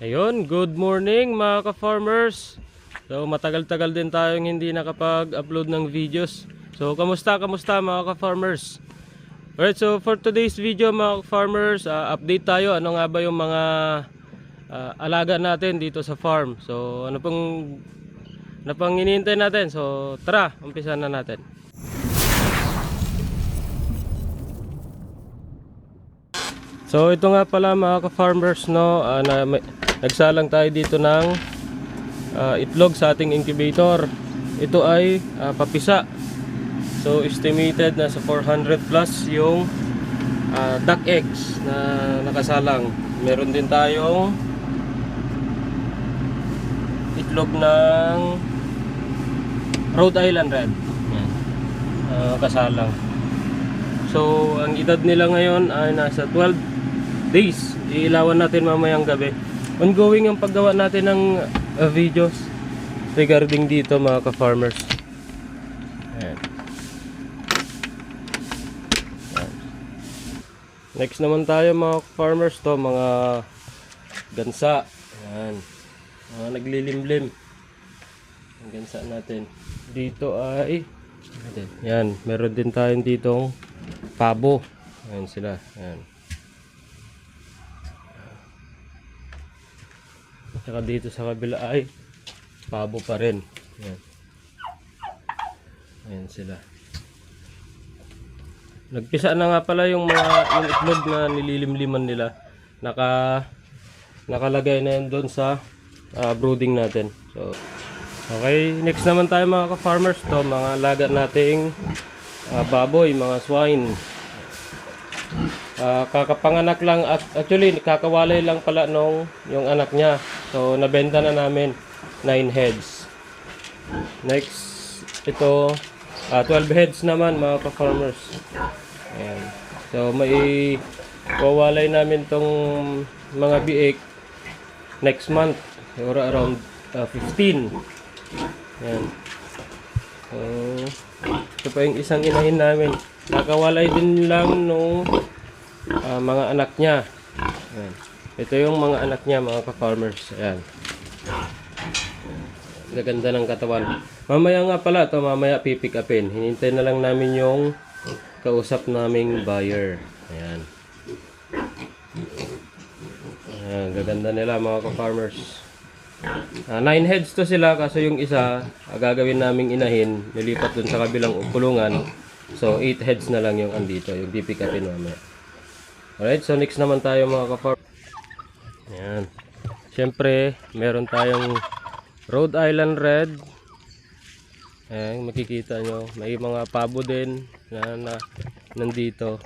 Ayun, good morning mga ka-farmers. So matagal-tagal din tayong hindi nakapag-upload ng videos. So kamusta, kamusta mga ka-farmers? Alright, so for today's video mga ka-farmers, ah, update tayo. Ano nga ba yung mga ah, alaga natin dito sa farm. So ano pong ano pang hinihintay natin? So tara, umpisa na natin. So ito nga pala mga ka-farmers no, ah, na, may- nagsalang tayo dito ng ah, itlog sa ating incubator. Ito ay ah, papisa. So estimated na sa 400 plus yung ah, duck eggs na nakasalang. Meron din tayong itlog ng Rhode Island Red. Ah, kasalang. So, ang edad nila ngayon ay nasa 12 days. Iilawan natin mamayang gabi. Ongoing ang paggawa natin ng uh, videos regarding dito mga ka-farmers. Ayan. Next naman tayo mga farmers to mga gansa. Ayan. Mga naglilimlim. Ang gansa natin. Dito ay yan, meron din tayong ditong pabo. Ayan sila. Ayan. Saka dito sa kabila ay pabo pa rin. Ayan. Ayan sila. Nagpisa na nga pala yung mga yung itlog na nililimliman nila. Naka nakalagay na yun doon sa ah, brooding natin. So Okay, next naman tayo mga ka-farmers to, mga laga nating ah, baboy, mga swine. Ah, kakapanganak lang at actually kakawalay lang pala nung yung anak niya. So nabenta na namin 9 heads. Next ito ah, 12 heads naman mga ka-farmers. Ayan. So may wawalay namin tong mga biik next month or around ah, 15. Ayan. So, ito pa yung isang inahin namin. Nakawalay din lang nung ah, mga anak niya. Ayan. Ito yung mga anak niya, mga ka-farmers. Ayan. Gaganda ng katawan. Mamaya nga pala, to mamaya pipick upin. Hinintay na lang namin yung kausap naming buyer. Ayan. Ayan, gaganda nila mga ka-farmers. Ah, nine heads to sila kaso yung isa gagawin naming inahin nilipat dun sa kabilang kulungan so eight heads na lang yung andito yung pipick upin mamaya alright so next naman tayo mga ka yan syempre meron tayong Rhode Island Red Ayan, makikita nyo may mga pabo din na, na nandito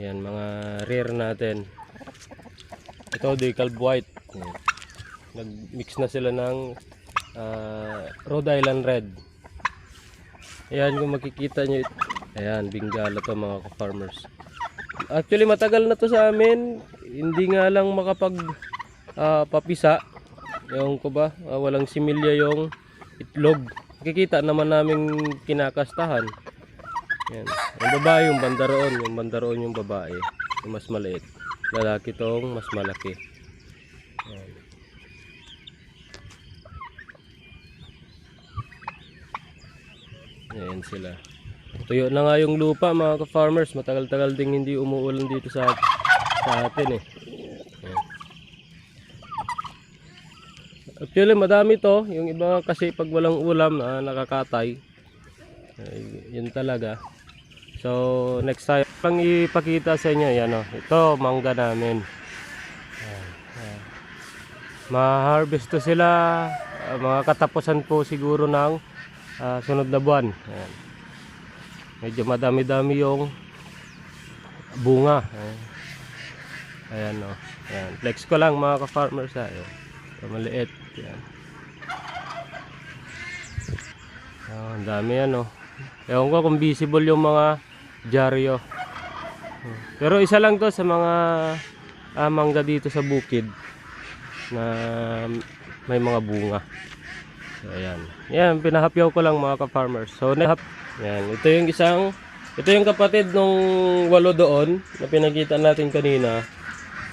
yan mga rear natin ito decal white. Nag-mix na sila ng ah, Rhode Island Red. Ayan kung makikita nyo. it- Ayan, bingala to mga farmers. Actually matagal na to sa amin. Hindi nga lang makapag ah, papisa. Yung ko ba, ah, walang similya yung itlog. Makikita naman namin kinakastahan. Yan. Yung babae yung bandaroon, yung bandaroon yung babae. Yung mas maliit. Lalaki tong mas malaki. Yan. Ayan sila. Tuyo na nga yung lupa mga ka-farmers. Matagal-tagal ding hindi umuulan dito sa, sa atin eh. Actually madami to. Yung iba kasi pag walang ulam na nakakatay. Ay, yun talaga. So, next time, pang ipakita sa inyo, yan o. Ito, mangga namin. Ma-harvest to sila, ah, mga katapusan po siguro ng ah, sunod na buwan. Ayan. Medyo madami-dami yung bunga. Ayan, ayan o. Ayan. Flex ko lang mga ka-farmers ha. Ito, maliit. Ayan. Ah, ang dami yan o. Ewan ko kung visible yung mga dyaryo. Pero isa lang to sa mga ah, mangga dito sa bukid na may mga bunga. So, ayan. Yan, pinahapyaw ko lang mga ka-farmers. So, nahap, yan. Ito yung isang, ito yung kapatid nung walo doon na pinakita natin kanina.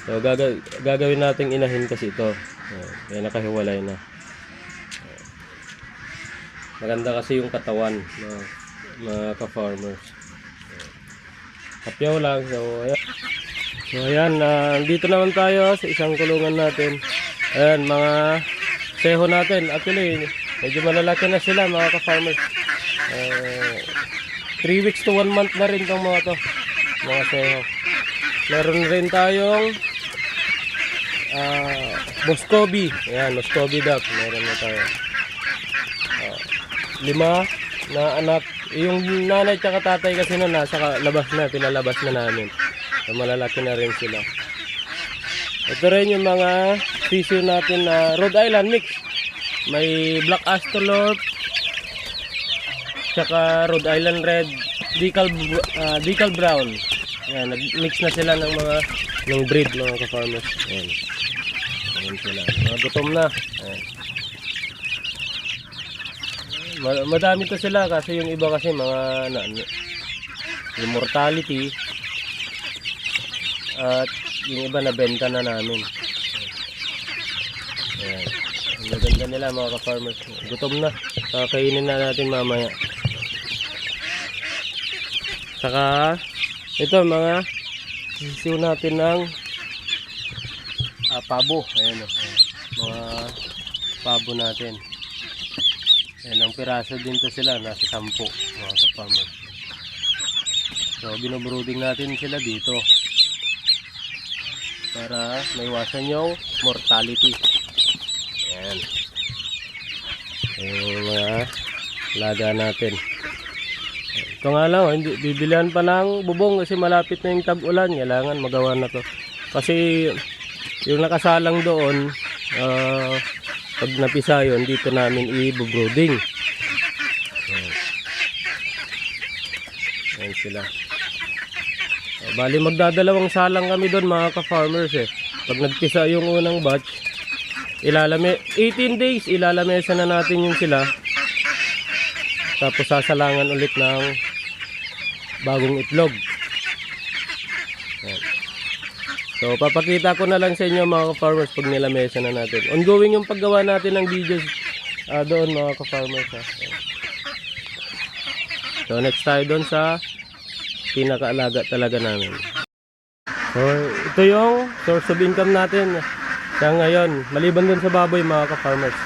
So gaga- gagawin nating inahin kasi ito. Ayan, kaya nakahiwalay na. Maganda kasi yung katawan mga, mga ka-farmers. Hapyaw lang. So, ayan. So, ayan. ah, dito naman tayo sa isang kulungan natin. Ayan, mga seho natin. Actually, medyo malalaki na sila mga ka-farmers. 3 weeks to 1 month na rin tong mga to. Mga seho. Meron rin tayong ah Moscovi. Ayan, Moscovi duck. Meron na tayo. Ah, lima na anak. Yung nanay tsaka tatay kasi na nasa labas na. Pinalabas na namin. So, malalaki na rin sila. Ito rin yung mga tissue natin na Rhode Island mix. May Black Astrolorp, tsaka Rhode Island Red, Decal, ah, Decal Brown. Ayan, nag-mix na sila ng mga ng breed mga ka-farmers. Ayan. Ayan sila. Mga gutom na. Ayan. Ma- madami to sila kasi yung iba kasi mga na, na- yung mortality at yung iba nabenta na namin. Ayan. Ang gaganda nila mga ka-farmers. Gutom na. Kakainin na natin mamaya. Saka ito mga sisiw natin ng ah, pabo. Ayan o. Mga pabo natin. Ayan ang piraso din to sila. Nasa sampu mga ka-farmers. So binobrooding natin sila dito para maiwasan yung mortality. Ayan. Yung mga laga natin. Ito nga lang, hindi, bibilihan pa ng bubong kasi malapit na yung tag-ulan. Kailangan magawa na to. Kasi yung nakasalang doon, ah, pag napisa yun, dito namin i-brooding. Ayan. Sila. Uh, bali magdadalawang salang kami doon mga ka-farmers eh. Pag nagpisa yung unang batch, ilalame 18 days ilalamesa na natin yung sila. Tapos sasalangan ulit ng bagong itlog. So papakita ko na lang sa inyo mga ka-farmers pag nilamesa na natin. Ongoing yung paggawa natin ng videos ah, doon mga ka-farmers. So next tayo doon sa pinakaalaga talaga namin. So, ito yung source of income natin sa ngayon. Maliban dun sa baboy mga ka-farmers.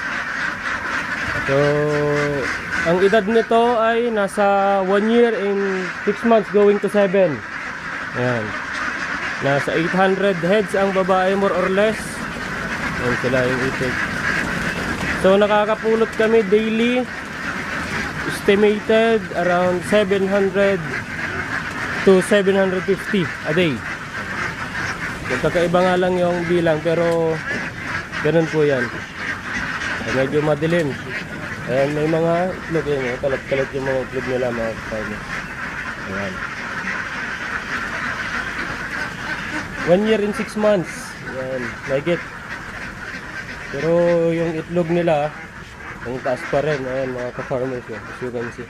So, ang edad nito ay nasa 1 year and 6 months going to 7. Ayan. Nasa 800 heads ang babae more or less. Ayan sila yung itik. So, nakakapulot kami daily estimated around 700 to 750 a day. Magkakaiba nga lang yung bilang pero ganun po yan. Medyo madilim. Ayan, may mga itlog yun. eh. Kalat-kalat yung mga itlog nila mga farmers. Ayan. One year and six months. Ayan, mahigit. Pero yung itlog nila, ang taas pa rin. Ayan, mga ka-farmers yun. As you can see.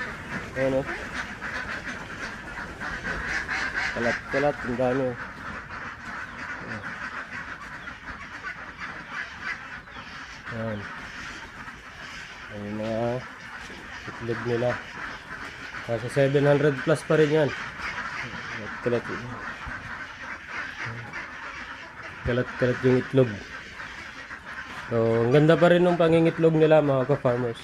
Ayan o. Kalat-kalat, ang dami. oh. Ayan. Ayan yung mga itlog nila. Nasa 700 plus pa rin yan. Kalat Kalat-kalat yung itlog. So, ang ganda pa rin ng pangingitlog nila mga ka-farmers.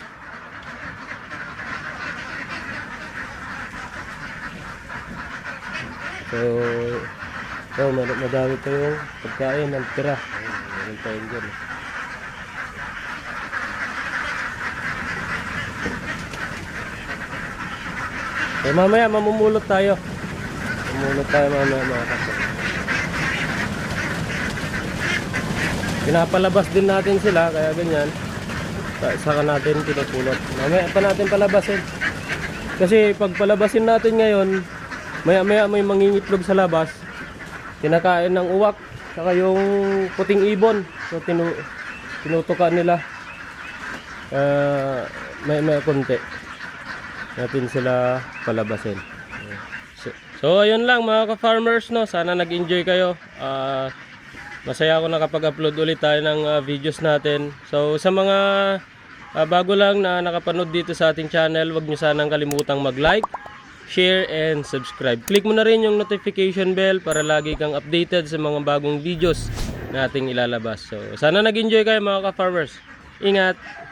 So, so mad- madami pa yung pagkain ng tira. Meron pa yun dyan. eh. So, mamaya mamumulot tayo. Mamumulot tayo mamaya mga kasama. Pinapalabas din natin sila, kaya ganyan. Sa- Saka natin pinupulot. Mamaya pa natin palabasin. Kasi pag palabasin natin ngayon, maya maya may mangingitlog sa labas. Kinakain ng uwak, saka yung puting ibon. So tinu tinutukan nila. Ah, may may konti. Natin sila palabasin. So, so ayun lang mga ka-farmers no, sana nag-enjoy kayo. Ah Masaya ako nakapag-upload ulit tayo ng ah, videos natin. So sa mga ah, bago lang na nakapanood dito sa ating channel, huwag niyo sanang kalimutang mag-like, share, and subscribe. Click mo na rin yung notification bell para lagi kang updated sa mga bagong videos na ating ilalabas. So sana nag-enjoy kayo mga ka-farmers. Ingat!